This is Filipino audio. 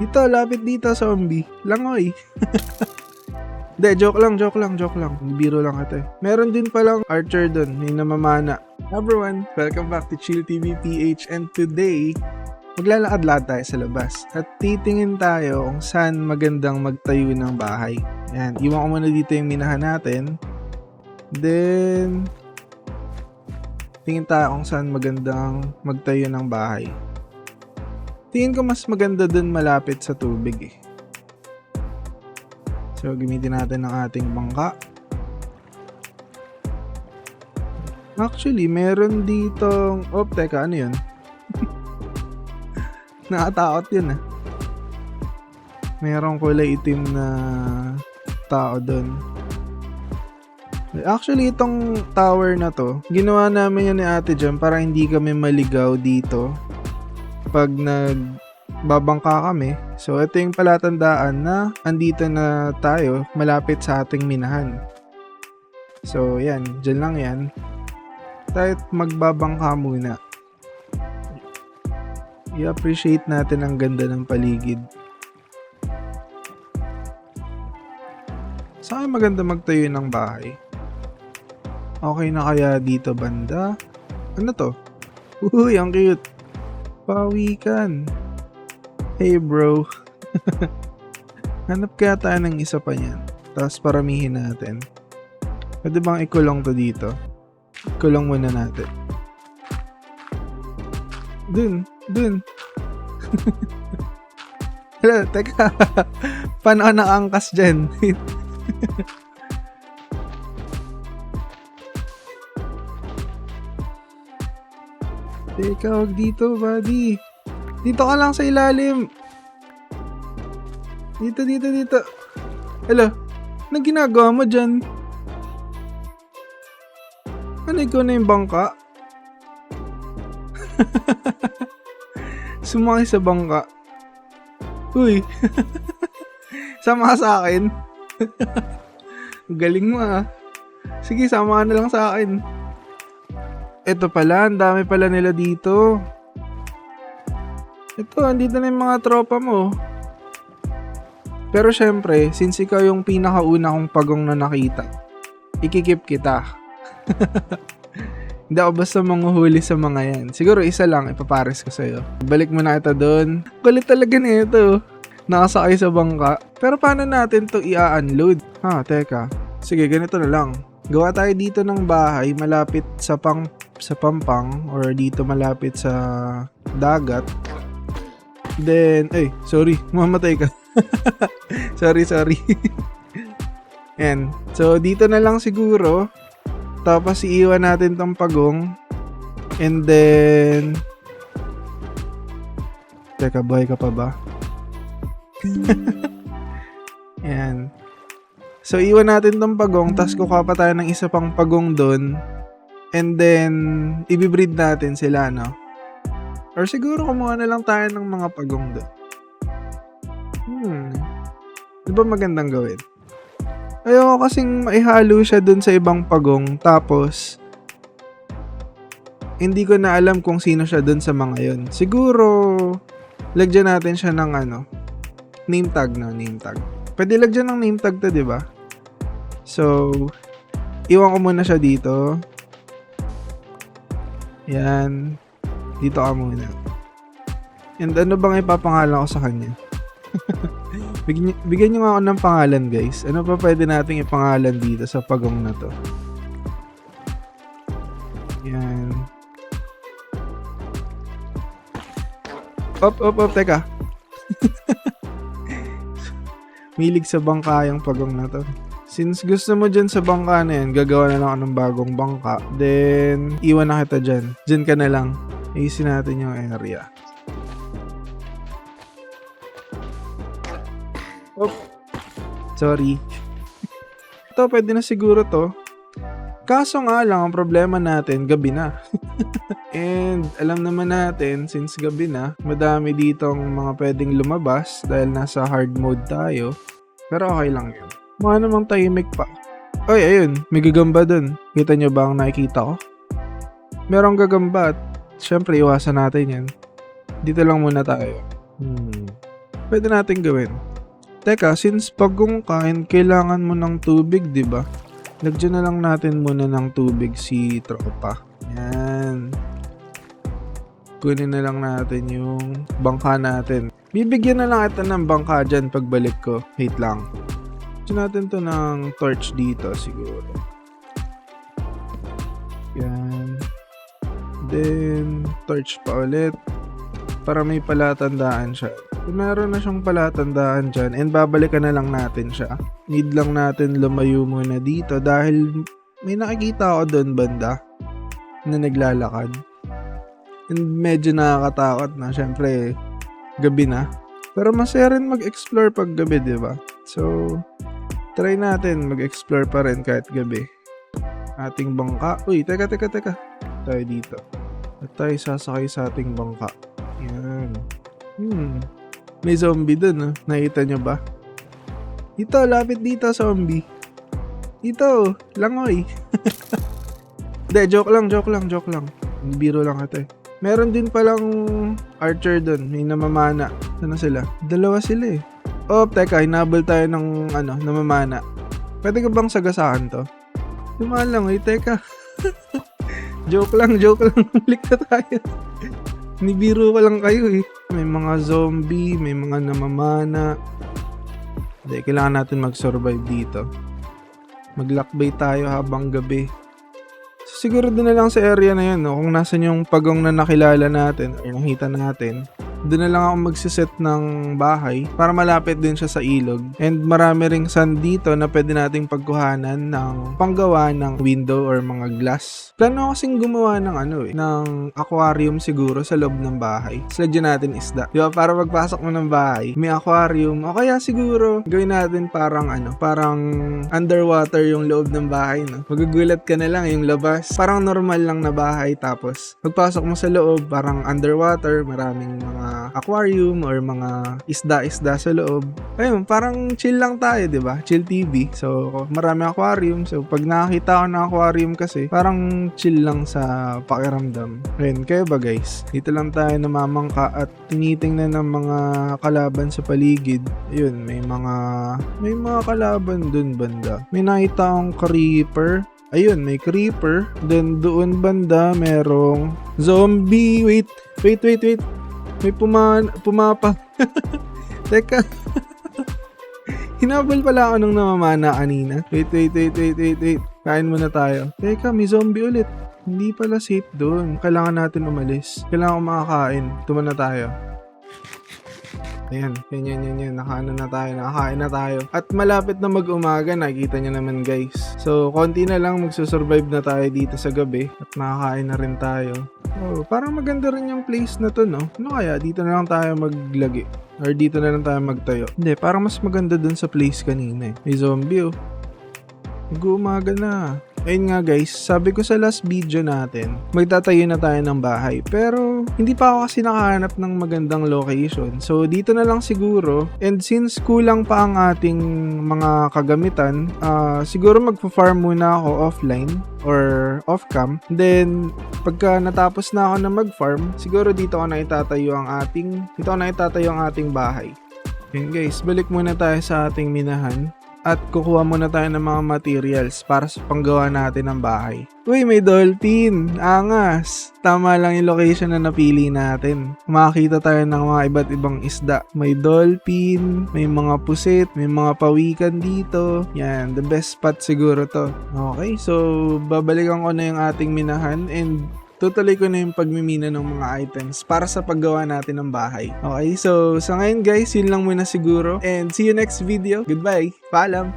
Dito, lapit dito, zombie. Langoy. Hindi, joke lang, joke lang, joke lang. Biro lang ito eh. Meron din palang archer dun, may namamana. Everyone, welcome back to Chill TV PH and today, maglalakad-lakad tayo sa labas at titingin tayo kung saan magandang magtayo ng bahay. Yan, iwan ko muna dito yung minahan natin. Then, tingin tayo kung saan magandang magtayo ng bahay. Tingin ko mas maganda dun malapit sa tubig eh. So, gamitin natin ang ating bangka. Actually, meron ditong... Oh, teka, ano yun? Nakatakot yun ah. Merong kulay itim na tao doon. Actually, itong tower na to, ginawa namin yan ni Ate Jam para hindi kami maligaw dito pag nagbabangka kami. So, ito yung palatandaan na andito na tayo malapit sa ating minahan. So, yan. Diyan lang yan. Tayo magbabangka muna. I-appreciate natin ang ganda ng paligid. Saan maganda magtayo ng bahay? Okay na kaya dito banda? Ano to? Uy, ang cute. Pawikan. Hey bro. Hanap kaya tayo ng isa pa niyan. Tapos paramihin natin. Pwede bang ikulong to dito? Ikulong muna natin. Dun, dun. Hala, teka. Paano ka nakaangkas dyan? Teka, wag dito, buddy. Dito ka lang sa ilalim. Dito, dito, dito. Hello, anong ginagawa mo dyan? Ano ikaw na yung bangka? Sumakay sa bangka. Uy. sama sa akin. Galing mo ah. Sige, sama na lang sa akin. Ito pala, ang dami pala nila dito. Ito, andito na yung mga tropa mo. Pero syempre, since ikaw yung pinakauna kong pagong na nakita, ikikip kita. Hindi ako basta manguhuli sa mga yan. Siguro isa lang, ipapares ko sa'yo. Balik mo na kita doon. Kulit talaga na ito. Nakasakay sa bangka. Pero paano natin to i-unload? Ha, teka. Sige, ganito na lang. Gawa tayo dito ng bahay malapit sa pang sa Pampang or dito malapit sa dagat. Then, ay, sorry, mamatay ka. sorry, sorry. Yan. So, dito na lang siguro. Tapos, iiwan natin tong pagong. And then, teka, buhay ka pa ba? Yan. So, iwan natin tong pagong, tapos kukuha pa tayo ng isa pang pagong doon. And then, ibibreed natin sila, no? Or siguro kumuha na lang tayo ng mga pagong doon. Hmm. Di ba magandang gawin? Ayoko kasing maihalo siya doon sa ibang pagong, tapos, hindi ko na alam kung sino siya doon sa mga yon. Siguro, lagyan natin siya ng ano, name tag na, name tag. Pwede lagyan ng name tag to, di ba? So, iwan ko muna siya dito. Yan. Dito ka muna. And ano bang ipapangalan ko sa kanya? bigyan, bigyan nyo nga ako ng pangalan, guys. Ano pa pwede nating ipangalan dito sa pagong na to? Yan. Op, op, op, teka. Milig sa bangka yung pagong na to. Since gusto mo dyan sa bangka na yan, gagawa na lang ako ng bagong bangka. Then, iwan na kita dyan. Dyan ka na lang. Ayusin natin yung area. Oh. Sorry. Ito, pwede na siguro to. Kaso nga lang, ang problema natin, gabi na. And alam naman natin, since gabi na, madami ditong mga pwedeng lumabas dahil nasa hard mode tayo. Pero okay lang yun. Mukha namang tahimik pa. Ay, ayun, may gagamba dun. Kita nyo ba ang nakikita ko? Merong gagamba at syempre iwasan natin yan. Dito lang muna tayo. Hmm. pwede natin gawin. Teka, since pagkungkain, kailangan mo ng tubig, di ba? Lagyan na lang natin muna ng tubig si tropa. Yan. Kunin na lang natin yung bangka natin. Bibigyan na lang ito ng bangka dyan pagbalik ko. Wait lang. Natin to ng torch dito siguro. Yan. Then, torch pa ulit. Para may palatandaan siya. Kung meron na siyang palatandaan dyan, and babalikan na lang natin siya. Need lang natin lumayo muna dito dahil may nakikita ako doon banda na naglalakad. And medyo nakakatakot na. Siyempre, gabi na. Pero masaya rin mag-explore pag gabi, di ba? So, try natin mag-explore pa rin kahit gabi. Ating bangka. Uy, teka, teka, teka. Tayo dito. At tayo sasakay sa ating bangka. Yan. Hmm. May zombie dun, ah. Nakita nyo ba? Ito, lapit dito, zombie. Ito, langoy. Hindi, joke lang, joke lang, joke lang. Biro lang ito eh. Meron din palang archer dun. May namamana. Ano sila? Dalawa sila eh. Oh, teka, hinabol tayo ng ano, namamana. Pwede ka bang sagasaan to? Tumaan lang eh, teka. joke lang, joke lang. Balik na tayo. Nibiro ko lang kayo eh. May mga zombie, may mga namamana. Hindi, kailangan natin mag-survive dito. Maglakbay tayo habang gabi. So, siguro doon na lang sa area na yun, no? kung nasan yung pagong na nakilala natin nakita natin, doon na lang ako magsiset ng bahay para malapit din siya sa ilog. And marami ring sand dito na pwede nating pagkuhanan ng panggawa ng window or mga glass. Plano kasing gumawa ng ano eh, ng aquarium siguro sa loob ng bahay. Lagyan natin isda. Di? Para pagpasok mo ng bahay, may aquarium. O kaya siguro, gawin natin parang ano, parang underwater yung loob ng bahay, no? Magugulat ka na lang yung labas. Parang normal lang na bahay. Tapos, pagpasok mo sa loob, parang underwater, maraming mga aquarium or mga isda-isda sa loob. Ayun, parang chill lang tayo, 'di ba? Chill TV. So, marami aquarium. So, pag nakakita ako ng aquarium kasi, parang chill lang sa pakiramdam. Ayun, kayo ba guys? Dito lang tayo namamangka at tinitingnan ng mga kalaban sa paligid. Ayun, may mga may mga kalaban dun banda. May nakita akong creeper. Ayun, may creeper. Then doon banda merong zombie. Wait, wait, wait, wait. May puma pumapa. Teka. Hinabol pala ako nung namamana kanina. Wait, wait, wait, wait, wait, wait. Kain muna tayo. Teka, may zombie ulit. Hindi pala safe doon. Kailangan natin umalis. Kailangan ko makakain. Tuman na tayo. Ayan, yan, yan, yan, yan. Nakaano na tayo, nakakain na tayo. At malapit na mag-umaga, nakikita nyo naman guys. So, konti na lang magsusurvive na tayo dito sa gabi. At makakain na rin tayo. Oh, parang maganda rin yung place na to, no? Ano kaya? Dito na lang tayo maglagi. Or dito na lang tayo magtayo. Hindi, parang mas maganda dun sa place kanina eh. May zombie, oh. Mag-uumaga na. Ayun nga guys, sabi ko sa last video natin, magtatayo na tayo ng bahay. Pero, hindi pa ako kasi nakahanap ng magandang location. So, dito na lang siguro. And since kulang pa ang ating mga kagamitan, ah, siguro magpa-farm muna ako offline or off-cam. Then, pagka natapos na ako na mag-farm, siguro dito ko na itatayo ang ating, dito ko na itatayo ang ating bahay. Yun guys, balik muna tayo sa ating minahan at kukuha muna tayo ng mga materials para sa panggawa natin ng bahay. Uy, may dolphin! Angas! Tama lang yung location na napili natin. Makakita tayo ng mga iba't ibang isda. May dolphin, may mga pusit, may mga pawikan dito. Yan, the best spot siguro to. Okay, so babalikan ko na yung ating minahan and tutuloy ko na yung pagmimina ng mga items para sa paggawa natin ng bahay. Okay, so sa ngayon guys, yun lang muna siguro. And see you next video. Goodbye. Paalam.